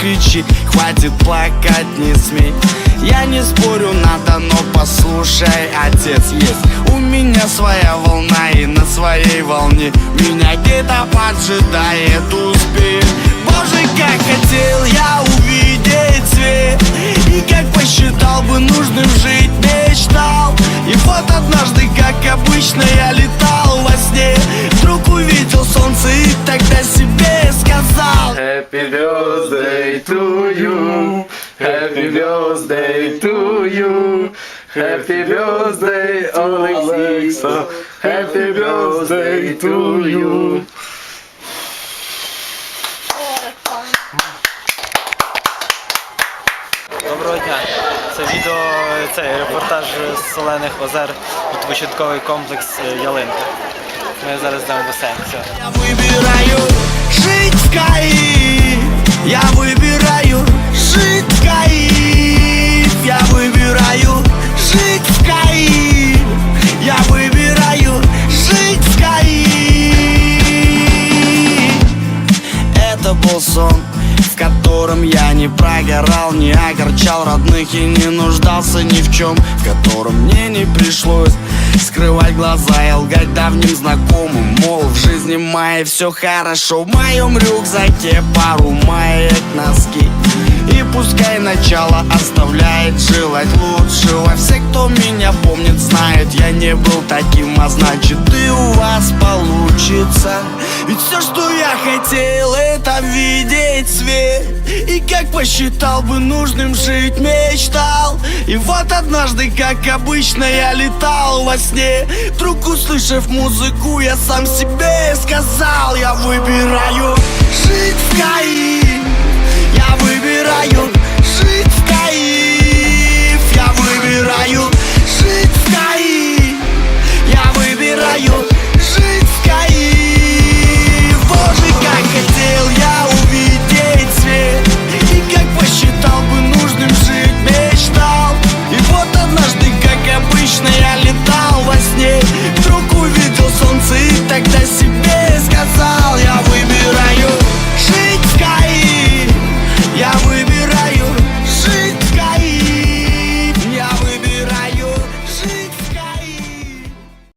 кричи Хватит плакать, не смей. Я не спорю, надо, но послушай Отец есть. У меня своя волна и на своей волне. Меня где-то поджидает успех. Боже, как хотел я увидеть свет. И как посчитал бы нужным жить мечтал. И вот однажды, как обычно, я летал Happy birthday to you. Happy birthday to you. Happy birthday, Олекса. Happy birthday to you. Доброго дня. Це відео, це репортаж з Солених озер, відпочинковий комплекс е, Ялинка. Ми зараз басейн. Все. Я выбираю жить в Каире Я выбираю жить в Каире Я выбираю жить в Каире Я выбираю жить в Каире Это был сон, в котором я не прогорал, не огорчал родных и не нуждался ни в чем, в котором мне не пришлось скрывать глаза и лгать давним знакомым, мол, в жизни моей все хорошо, в моем рюкзаке пару маек, носки. И пускай начало оставляет желать лучшего. Все, кто меня помнит, знают, я не был таким А значит, и у вас получится. Ведь все, что хотел, это видеть свет. И как посчитал бы нужным жить, мечтал. И вот однажды, как обычно, я летал во сне. Вдруг услышав музыку, я сам себе сказал Я выбираю